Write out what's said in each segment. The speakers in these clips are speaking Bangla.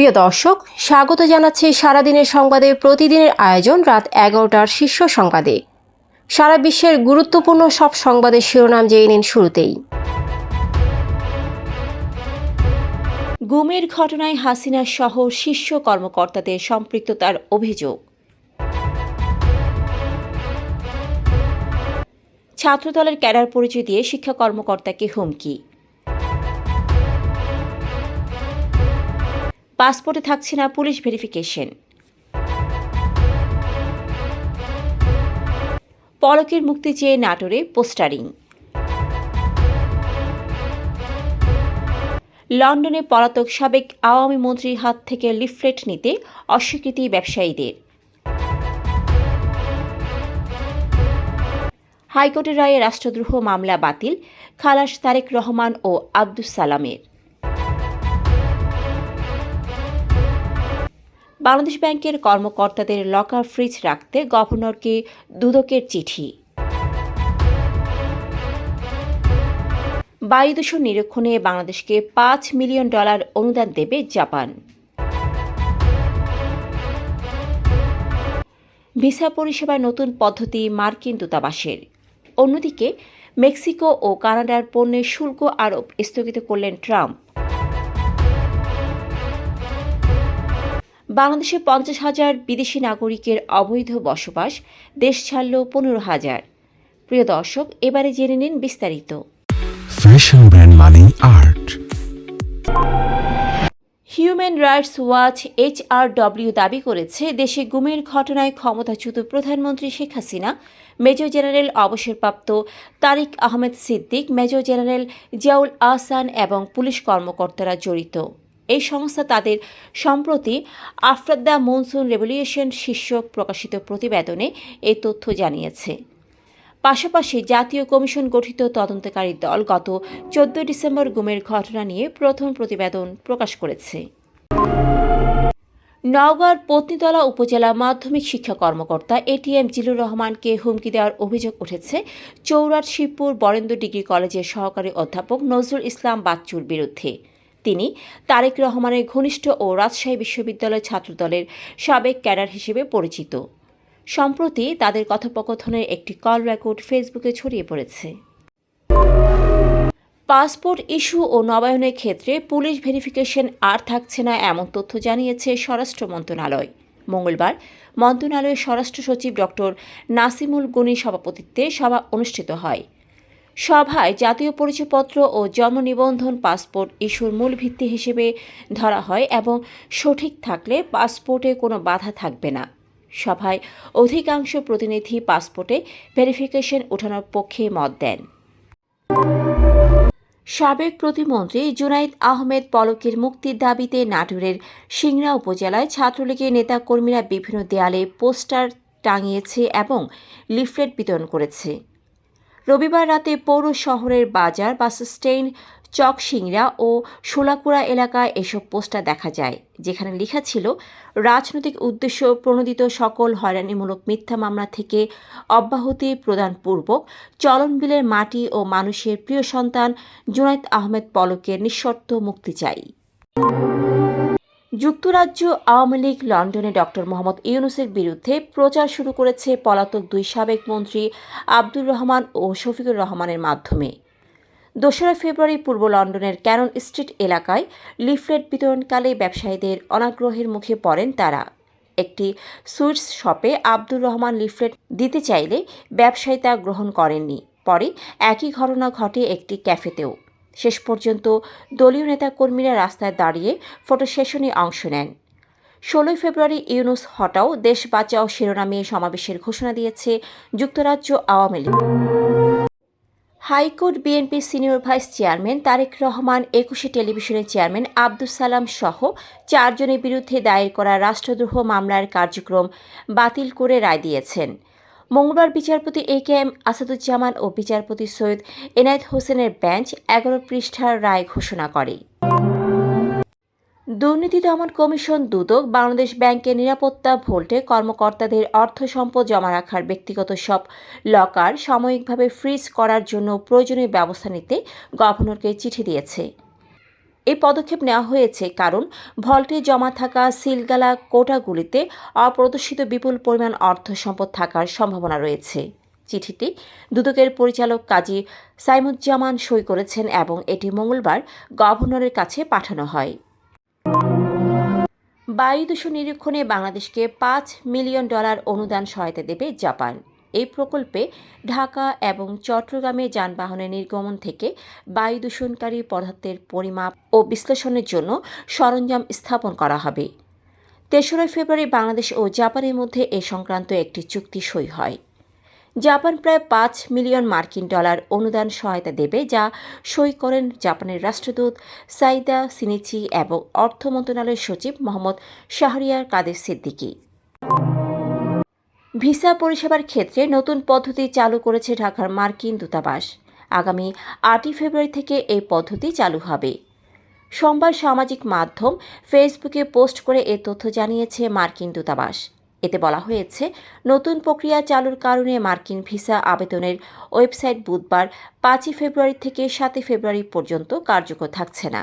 প্রিয় দর্শক, স্বাগত জানাচ্ছি সারাদিনের সংবাদে। প্রতিদিনের আয়োজন রাত এগারোটার শীর্ষ সংবাদে। সারা বিশ্বের গুরুত্বপূর্ণ সব সংবাদের শিরোনাম জেনে নিন শুরুতেই। গুমের ঘটনায় হাসিনা সহ শীর্ষ কর্মকর্তাদের সম্পৃক্ততার অভিযোগ। ছাত্রদলের ক্যাডার পরিচয় দিয়ে শিক্ষা কর্মকর্তাকে হুমকি। পাসপোর্টে থাকছে না পুলিশ ভেরিফিকেশন। পলকের মুক্তি চেয়ে নাটোরে পোস্টারিং। লন্ডনে পলাতক সাবেক আওয়ামী মন্ত্রীর হাত থেকে লিফলেট নিতে অস্বীকৃতি ব্যবসায়ীদের। হাইকোর্টের রায়ে রাষ্ট্রদ্রোহ মামলা বাতিল, খালাস তারেক রহমান ও আব্দুস সালামের। বাংলাদেশ ব্যাংকের কর্মকর্তাদের লকার ফ্রিজ রাখতে গভর্নরকে দুদকের চিঠি। বায়ু দূষণ নিরীক্ষণে বাংলাদেশকে পাঁচ মিলিয়ন ডলার অনুদান দেবে জাপান। ভিসা পরিষেবার নতুন পদ্ধতি মার্কিন দূতাবাসের। অন্যদিকে, মেক্সিকো ও কানাডার পণ্যের শুল্ক আরোপ স্থগিত করলেন ট্রাম্প। বাংলাদেশে পঞ্চাশ হাজার বিদেশি নাগরিকের অবৈধ বসবাস দেশ ছাড়ল পনেরো হাজার। প্রিয় দর্শক এবারে জেনে নিন বিস্তারিত। ফ্যাশন ব্র্যান্ড মানে art human rights watch HRW দাবি করেছে দেশে গুমের ঘটনায় ক্ষমতাচ্যুত প্রধানমন্ত্রী শেখ হাসিনা মেজর জেনারেল অবসরপ্রাপ্ত তারিক আহমেদ সিদ্দিক মেজর জেনারেল জিয়াউল আহসান এবং পুলিশ কর্মকর্তারা জড়িত। এই সংস্থা তাদের সম্প্রতি আফটার দ্য মনসুন রেভলিউশন শীর্ষক প্রকাশিত প্রতিবেদনে এই তথ্য জানিয়েছে। পাশাপাশি জাতীয় কমিশন গঠিত তদন্তকারী দল গত চোদ্দ ডিসেম্বর গুমের ঘটনা নিয়ে প্রথম প্রতিবেদন প্রকাশ করেছে। নওগাঁর পত্নীতলা উপজেলা মাধ্যমিক শিক্ষা কর্মকর্তা এটিএম জিলুর রহমানকে হুমকি দেওয়ার অভিযোগ উঠেছে চৌরাট শিবপুর বরেন্দ্র ডিগ্রি কলেজের সহকারী অধ্যাপক নজরুল ইসলাম বাচ্চুর বিরুদ্ধে। তিনি তারেক রহমানের ঘনিষ্ঠ ও রাজশাহী বিশ্ববিদ্যালয় ছাত্রদলের সাবেক ক্যাডার হিসেবে পরিচিত। সম্প্রতি তাদের কথোপকথনের একটি কল রেকর্ড ফেসবুকে ছড়িয়ে পড়েছে। পাসপোর্ট ইস্যু ও নবায়নের ক্ষেত্রে পুলিশ ভেরিফিকেশন আর থাকছে না এমন তথ্য জানিয়েছে স্বরাষ্ট্র মন্ত্রণালয়। মঙ্গলবার মন্ত্রণালয়ের স্বরাষ্ট্র সচিব ডক্টর নাসিমুল গনির সভাপতিত্বে সভা অনুষ্ঠিত হয়। সভায় জাতীয় পরিচয়পত্র ও জন্ম নিবন্ধন পাসপোর্ট ইস্যুর মূল ভিত্তি হিসেবে ধরা হয় এবং সঠিক থাকলে পাসপোর্টে কোনো বাধা থাকবে না। সভায় অধিকাংশ প্রতিনিধি পাসপোর্টে ভেরিফিকেশন ওঠানোর পক্ষে মত দেন। সাবেক প্রতিমন্ত্রী জুনাইদ আহমেদ পলকের মুক্তির দাবিতে নাটোরের সিংড়া উপজেলায় ছাত্রলীগের নেতাকর্মীরা বিভিন্ন দেয়ালে পোস্টার টাঙিয়েছে এবং লিফলেট বিতরণ করেছে। রবিবার রাতে পৌর শহরের বাজার, বাস স্ট্যান্ড, চকসিংড়া ও শোলাকুড়া এলাকায় এসব পোস্টার দেখা যায়, যেখানে লেখা ছিল, রাজনৈতিক উদ্দেশ্য প্রণোদিত সকল হয়রানিমূলক মিথ্যা মামলা থেকে অব্যাহতি প্রদানপূর্বক চলন বিলের মাটি ও মানুষের প্রিয় সন্তান জুনাইদ আহমেদ পলকের নিঃশর্ত মুক্তি চাই। যুক্তরাজ্য আওয়ামী লীগ লন্ডনে ডক্টর মোহাম্মদ ইউনুসের বিরুদ্ধে প্রচার শুরু করেছে পলাতক দুই সাবেক মন্ত্রী আব্দুর রহমান ও শফিকুর রহমানের মাধ্যমে। দোসরা ফেব্রুয়ারি পূর্ব লন্ডনের ক্যানন স্ট্রিট এলাকায় লিফলেট বিতরণকালে ব্যবসায়ীদের অনাগ্রহের মুখে পড়েন তারা। একটি সুইটস শপে আব্দুর রহমান লিফলেট দিতে চাইলে ব্যবসায়ী তা গ্রহণ করেননি। পরে একই ঘটনা ঘটে একটি ক্যাফেতেও। শেষ পর্যন্ত দলীয় নেতাকর্মীরা রাস্তায় দাঁড়িয়ে ফটো সেশনে অংশ নেন। ষোলোই ফেব্রুয়ারি ইউনুস হটাও দেশ বাঁচাও শিরোনামে সমাবেশের ঘোষণা দিয়েছে যুক্তরাজ্য আওয়ামী লীগ। হাইকোর্ট বিএনপির senior vice chairman Tarek Rahman Ekushey টেলিভিশনের চেয়ারম্যান আব্দুস সালাম সহ চারজনের বিরুদ্ধে দায়ের করা রাষ্ট্রদ্রোহ মামলার কার্যক্রম বাতিল করে রায় দিয়েছেন। মঙ্গলবার বিচারপতি এ কে এম আসাদুজ্জামান ও বিচারপতি সৈয়দ এনায়েত হোসেনের বেঞ্চ এগারো পৃষ্ঠার রায় ঘোষণা করে। দুর্নীতি দমন কমিশন দুদক বাংলাদেশ ব্যাংকের নিরাপত্তা ভোল্টে কর্মকর্তাদের অর্থ সম্পদ জমা রাখার ব্যক্তিগত সব লকার সাময়িকভাবে ফ্রিজ করার জন্য প্রয়োজনীয় ব্যবস্থা নিতে গভর্নরকে চিঠি দিয়েছে। এই পদক্ষেপ নেওয়া হয়েছে কারণ ভল্টে জমা থাকা সিলগালা কোটাগুলিতে অপ্রদর্শিত বিপুল পরিমাণ অর্থ সম্পদ থাকার সম্ভাবনা রয়েছে। চিঠিটি দুদকের পরিচালক কাজী সাইমুজ্জামান সই করেছেন এবং এটি মঙ্গলবার গভর্নরের কাছে পাঠানো হয়। বায়ু দূষণ নিরীক্ষণে বাংলাদেশকে পাঁচ মিলিয়ন ডলার অনুদান সহায়তা দেবে জাপান। এই প্রকল্পে ঢাকা এবং চট্টগ্রামে যানবাহনের নির্গমন থেকে বায়ু দূষণকারী পদার্থের পরিমাপ ও বিশ্লেষণের জন্য সরঞ্জাম স্থাপন করা হবে। তেসরা ফেব্রুয়ারি বাংলাদেশ ও জাপানের মধ্যে এ সংক্রান্ত একটি চুক্তি সই হয়। জাপান প্রায় পাঁচ মিলিয়ন মার্কিন ডলার অনুদান সহায়তা দেবে যা সই করেন জাপানের রাষ্ট্রদূত সাইদা সিনিচি এবং অর্থ মন্ত্রণালয়ের সচিব মোহাম্মদ শাহরিয়ার কাদের সিদ্দিকী। ভিসা পরিষেবার ক্ষেত্রে নতুন পদ্ধতি চালু করেছে ঢাকার মার্কিন দূতাবাস। আগামী আটই ফেব্রুয়ারি থেকে এই পদ্ধতি চালু হবে। সোমবার সামাজিক মাধ্যম ফেসবুকে পোস্ট করে এ তথ্য জানিয়েছে মার্কিন দূতাবাস। এতে বলা হয়েছে, নতুন প্রক্রিয়া চালুর কারণে মার্কিন ভিসা আবেদনের ওয়েবসাইট বুধবার পাঁচই ফেব্রুয়ারি থেকে সাতই ফেব্রুয়ারি পর্যন্ত কার্যকর থাকছে না।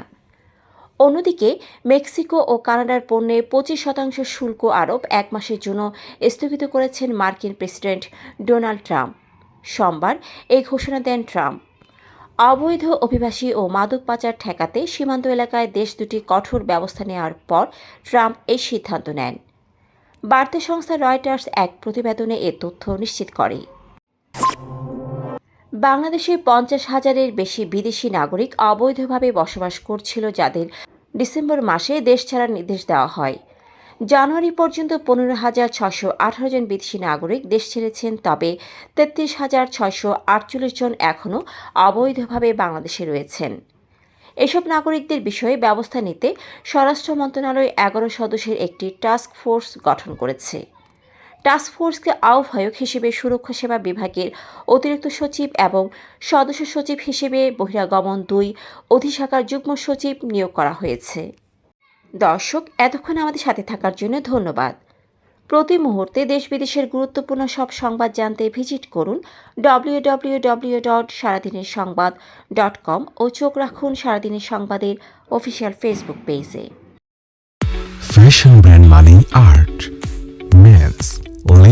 অন্যদিকে, মেক্সিকো ও কানাডার পণ্যে পঁচিশ শতাংশ শুল্ক আরোপ এক মাসের জন্য স্থগিত করেছেন মার্কিন প্রেসিডেন্ট ডোনাল্ড ট্রাম্প। সোমবার এই ঘোষণা দেন ট্রাম্প। অবৈধ অভিবাসী ও মাদক পাচার ঠেকাতে সীমান্ত এলাকায় দেশ দুটি কঠোর ব্যবস্থা নেওয়ার পর ট্রাম্প এই সিদ্ধান্ত নেন। বার্তা সংস্থা রয়টার্স এক প্রতিবেদনে এ তথ্য নিশ্চিত করে। বাংলাদেশে পঞ্চাশ হাজারের বেশি বিদেশি নাগরিক অবৈধভাবে বসবাস করছিল যাদের ডিসেম্বর মাসে দেশ ছাড়ার নির্দেশ দেওয়া হয়। জানুয়ারি পর্যন্ত পনেরো হাজার ছশো আঠারো জন বিদেশি নাগরিক দেশ ছেড়েছেন, তবে তেত্রিশ হাজার ছয়শো আটচল্লিশ জন এখনও অবৈধভাবে বাংলাদেশে রয়েছেন। এসব নাগরিকদের বিষয়ে ব্যবস্থা নিতে স্বরাষ্ট্র মন্ত্রণালয় এগারো সদস্যের একটি টাস্ক ফোর্স গঠন করেছে। টাস্ক ফোর্সকে আহ্বায়ক হিসেবে সুরক্ষা সেবা বিভাগের অতিরিক্ত সচিব এবং সদস্য সচিব হিসেবে বহিরাগমন দুই অধিশাখার যুগ্ম সচিব নিয়োগ করা হয়েছে। দর্শক এতক্ষণ আমাদের সাথে থাকার জন্য ধন্যবাদ। প্রতি মুহূর্তে দেশ বিদেশের গুরুত্বপূর্ণ সব সংবাদ জানতে ভিজিট করুন ডব্লিউ ডব্লিউ ডব্লিউ ডট সারাদিনের সংবাদ ডট কম ও চোখ রাখুন সারাদিনের সংবাদের অফিসিয়াল ফেসবুক পেজে। Brand money art. Men's,